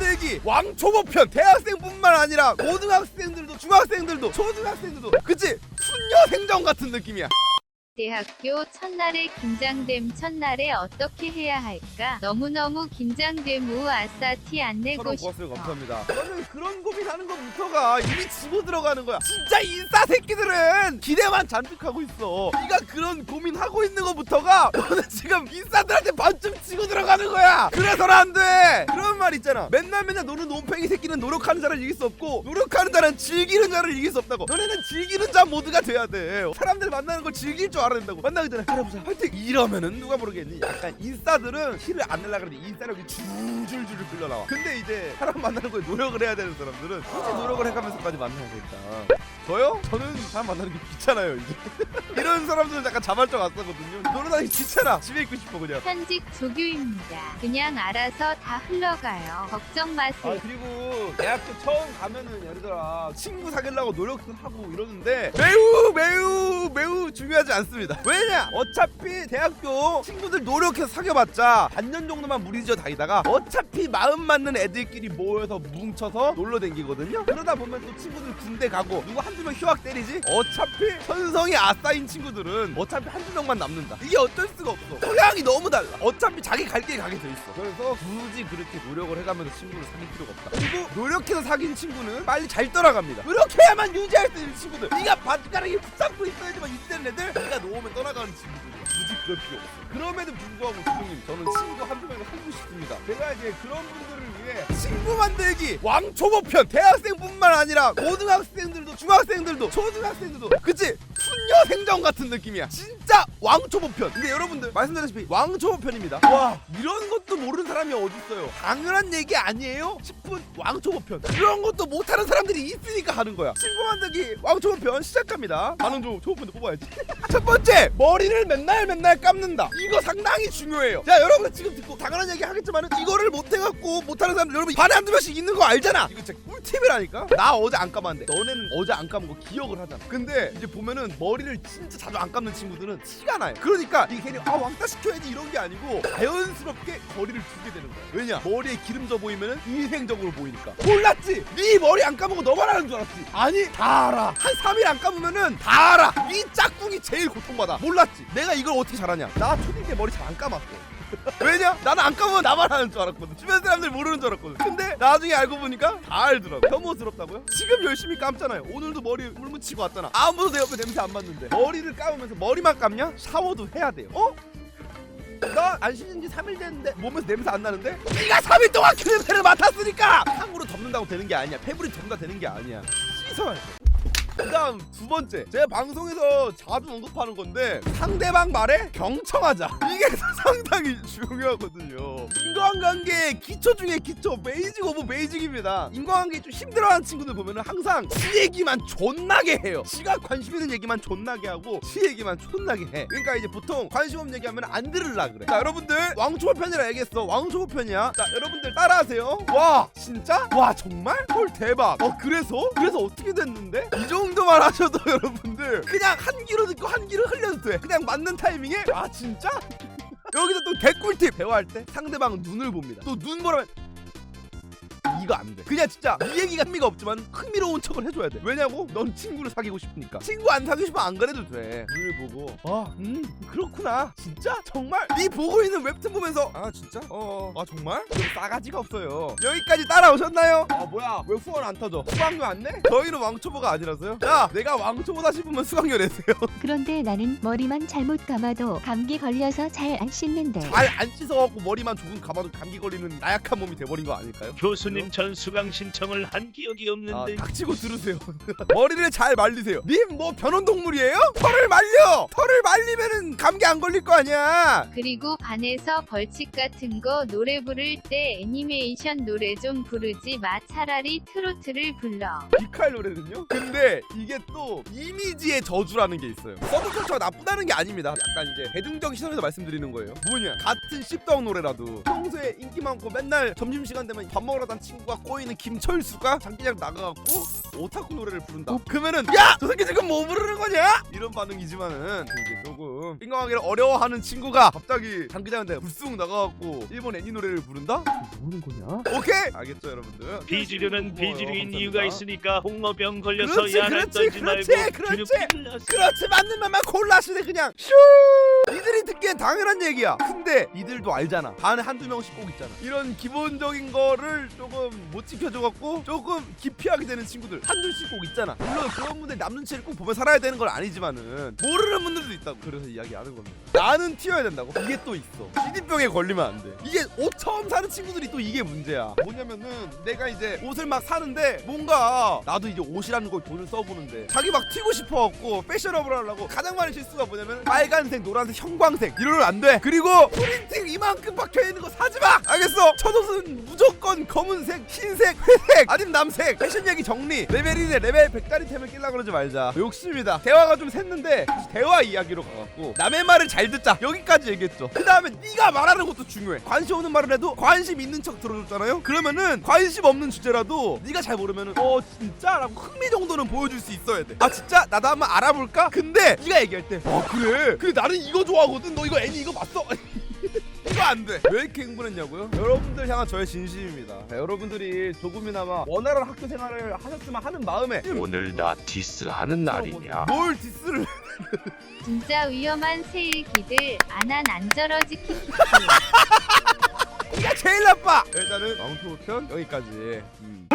만들기. 왕초보편. 대학생뿐만 아니라 고등학생들도 중학생들도 초등학생들도. 그치? 순녀 생정 같은 느낌이야 대학교 첫날에 긴장됨 첫날에 어떻게 해야 할까? 너무너무 긴장됨 우 아싸 티 안 내고 서로 싶어. 감사합니다. 너는 그런 고민하는 것부터가 이미 지고 들어가는 거야. 진짜 인싸 새끼들은 기대만 잔뜩 하고 있어. 네가 그런 고민하고 있는 것부터가 너는 지금 인싸들한테 반쯤 치고 들어가는 거야. 그래서는 안 돼. 그런 말 있잖아. 맨날 맨날 노는 논팽이 새끼는 노력하는 자를 이길 수 없고 노력하는 자는 즐기는 자를 이길 수 없다고. 너네는 즐기는 자 모두가 돼야 돼. 사람들 만나는 걸 즐길 줄 알아야 된다고 만나기 전에 알아보자 화이팅 이러면은 누가 모르겠니 약간 인싸들은 티를 안 내려고 그러는데 인싸력이 줄줄줄 흘러나와 근데 이제 사람 만나는 거에 노력을 해야 되는 사람들은 굳이 노력을 해가면서까지 만나야 되니까 저요? 저는 사람 만나는 게 귀찮아요 이제 이런 사람들은 약간 자발적 아싸거든요 노력하기 귀찮아 집에 있고 싶어 그냥 현직 조교입니다. 그냥 알아서 다 흘러가요. 걱정 아 마세요. 그리고 대학교 처음 가면은 예를 들어 친구 사귀려고 노력도 하고 이러는데 매우 매우 매우 중요하지 않습니다. 왜냐? 어차피 대학교 친구들 노력해서 사귀어봤자 반년 정도만 무리지어 다니다가 어차피 마음 맞는 애들끼리 모여서 뭉쳐서 놀러 댕기거든요. 그러다 보면 또 친구들 군대 가고 누구 한두 명 휴학 때리지? 어차피 현성이 아싸인 친구들은 어차피 한두 명만 남는다. 이게 어쩔 수가 없어. 성향이 너무 달라. 어차피 자기 갈 길 가게 돼 있어. 그래서 굳이 그렇게 노력을 해가면서 친구를 사귈 필요가 없다. 그리고 노력해서 사귄 친구는 빨리 잘 떠나갑니다. 노력해야만 유지할 수 있는 친구들. 네가 바지가랑이 붙잡고 있어야 지만 유지되는 애들 네가 놓으면 떠나가는 친구들이야. 굳이 그럴 필요 없어. 그럼에도 불구하고 주동님 저는 친구 한두 명을 사귀고 싶습니다. 제가 이제 그런 분들을 위해 친구 만들기 왕초보편 대학생뿐만 아니라 고등학생들도 중학생들도 초등학생들도 그치? 순녀 생정 같은 느낌이야. 진짜 왕초보편. 근데 여러분들 말씀드렸다시피 왕초보편입니다. 와. 이런 것도 모르는 사람이 어딨어요? 당연한 얘기 아니에요? 싶은 왕초보편. 그런 것도 못하는 사람들이 있으니까 하는 거야. 친구 만들기 왕초보편 시작합니다. 반응 좀 초보편도 뽑아야지. 첫 번째 머리를 맨날 맨날 감는다. 이거 상당히 중요해요. 자 여러분 지금 듣고 당연한 얘기 하겠지만 이거를 못해갖고 못하는 사람들 여러분 반에 한두 명씩 있는 거 알잖아. 이거 진짜 꿀팁이라니까? 나 어제 안 감았는데. 너네는 어제 안 감은 거 기억을 하잖아. 근데 이제 보면은 머리를 진짜 자주 안 감는 친구들은 티가 나요. 그러니까 이게 괜히 아 왕따 시켜야지 이런 게 아니고 자연스럽게 거리를 두게 되는 거야 왜냐? 머리에 기름 져 보이면은 인생적으로 보이니까. 몰랐지? 네 머리 안 감은 거 너만 아는 줄 알았지? 아니 다 알아. 한 3일 안 감으면은 다 알아. 네 짝꿍이 제일 고통받아. 몰랐지? 내가 이걸 어떻게 잘하냐? 나 초딩 때 머리 잘 안 감았어 왜냐? 나는 안 감으면 나만 하는 줄 알았거든 주변 사람들 모르는 줄 알았거든 근데 나중에 알고 보니까 다 알더라고 혐오스럽다고요? 지금 열심히 감잖아요 오늘도 머리 물 묻히고 왔잖아 아무도 내 옆에 냄새 안 맡는데 머리를 감으면서 머리만 감냐? 샤워도 해야 돼요 어? 나안 씻은 지 3일 됐는데 몸에서 냄새 안 나는데? 네가 3일 동안 그 냄새를 맡았으니까! 향으로 덮는다고 되는 게 아니야 페브리 덮는다 되는 게 아니야 씻어야 돼 그다음 두 번째. 제가 방송에서 자주 언급하는 건데 상대방 말에 경청하자. 이게 상당히 중요하거든요. 인간관계 기초 중에 기초. 베이직 오브 베이직입니다. 인간관계 좀 힘들어하는 친구들 보면 은 항상 지 얘기만 존나게 해요. 지가 관심 있는 얘기만 존나게 하고 지 얘기만 존나게 해. 그러니까 이제 보통 관심 없는 얘기하면 안 들으려 그래. 자 여러분들. 왕초보 편이라 얘기했어. 왕초보 편이야. 자 여러분들 따라하세요. 와 진짜? 와 정말? 헐 대박. 어 그래서? 그래서 어떻게 됐는데? 이 정도만 하셔도 여러분들 그냥 한 귀로 듣고 한 귀로 흘려도 돼. 그냥 맞는 타이밍에. 아 진짜? 여기서 또 개꿀팁. 대화할 때 상대방 눈을 봅니다. 또 눈 보라면 이거 안 돼. 그냥 진짜 이 얘기가 흥미가 없지만 흥미로운 척을 해줘야 돼. 왜냐고? 넌 친구를 사귀고 싶으니까. 친구 안 사귀고 싶으면 안 그래도 돼. 눈을 보고 아, 음, 그렇구나. 진짜? 정말? 네 보고 있는 웹툰 보면서 아, 진짜? 어, 아 정말? 좀 싸가지가 없어요. 여기까지 따라오셨나요? 아 뭐야? 왜 후원 안 터져? 수강료 안 내? 저희는 왕초보가 아니라서요. 야, 내가 왕초보다 싶으면 수강료 내세요. 그런데 나는 머리만 잘못 감아도 감기 걸려서 잘 안 씻는데 잘 안 씻어갖고 머리만 조금 감아도 감기 걸리는 나약한 몸이 돼버린 거 아닐까요? 교수님 전 수강 신청을 한 기억이 아, 없는데 닥치고 들으세요. 머리를 잘 말리세요. 님 뭐 변온 동물이에요? 털을 말려. 털을 말리면은 감기 안 걸릴 거 아니야. 그리고 반에서 벌칙 같은 거 노래 부를 때 애니메이션 노래 좀 부르지 마 차라리 트로트를 불러. 비칼 노래는요? 근데 이게 또 이미지의 저주라는 게 있어요. 서브컬처가 나쁘다는 게 아닙니다. 약간 이제 대중적 시선에서 말씀드리는 거예요. 뭐냐? 같은 씹덕 노래라도 평소에 인기 많고 맨날 점심시간 되면 밥 먹으러 간 친구가 꼬이는 김철수가 장기장 나가갖고 오타쿠 노래를 부른다. 그러면은 야! 저 새끼 지금 뭐 부르는 거냐? 이런 반응이지만은 이제 조금 인간관계를 어려워하는 친구가 갑자기 장기자한테 불쑥 나가갖고 일본 애니 노래를 부른다? 뭐는 거냐? 오케이 알겠죠 여러분들 비주류는 고마워요. 비주류인 감사합니다. 이유가 있으니까 홍어병 걸려서 그렇지, 야단 그렇지, 떨지 그렇지, 말고 그렇지. 일렀어. 그렇지 맞는 말만 골라시네 그냥 슈 이들이 듣기엔 당연한 얘기야. 근데 이들도 알잖아. 반에 한두 명씩 꼭 있잖아. 이런 기본적인 거를 조금 못 지켜줘갖고 조금 기피하게 되는 친구들 한둘씩 꼭 있잖아. 물론 그런 분들 남 눈치를 꼭 보며 살아야 되는 건 아니지만은 모르는 분들도 있다고. 그래서 이야기하는 겁니다. 나는 튀어야 된다고. 이게 또 있어. 기디병에 걸리면 안 돼. 이게 옷 처음 사는 친구들이 또 이게 문제야. 뭐냐면은 내가 이제 옷을 막 사는데 뭔가 나도 이제 옷이라는 걸 돈을 써보는데 자기 막 튀고 싶어갖고 패셔너블 하려고 가장 많은 실수가 뭐냐면 빨간색 노란색 형광색. 이러면 안 돼. 그리고 프린팅 이만큼 박혀있는 거 사지마! 알겠어? 첫 옷은 무조건 검은색 흰색 회색 아니면 남색. 패션 얘기 정리. 레벨 1에 레벨. 100짜리템을 끼려 그러지 말자. 욕심이다. 대화가 좀 샜는데 대화 이야기로 가갖고 남의 말을 잘 듣자. 여기까지 얘기했죠. 그 다음에 네가 말하는 것도 중요해. 관심 없는 말을 해도 관심 있는 척 들어줬잖아요? 그러면은 관심 없는 주제라도 네가 잘 모르면은 어 진짜? 라고 흥미 정도는 보여줄 수 있어야 돼아 진짜? 나도 한번 알아볼까? 근데 네가 얘기할 때아 그래. 그래 나는 이거 좋아하거든 너 이거 애니 이거 봤어? 이거 안 돼. 왜 이렇게 흥분했냐고요? 여러분들 향한 저의 진심입니다. 자, 여러분들이 조금이나마 원활한 학교 생활을 하셨으면 하는 마음에 오늘 나 디스하는 날이냐? 뭘 디스를 진짜 위험한 세일기들 아난 안 저러지 키 키키 야 제일 나빠. 일단은 마운트 편 여기까지. 음.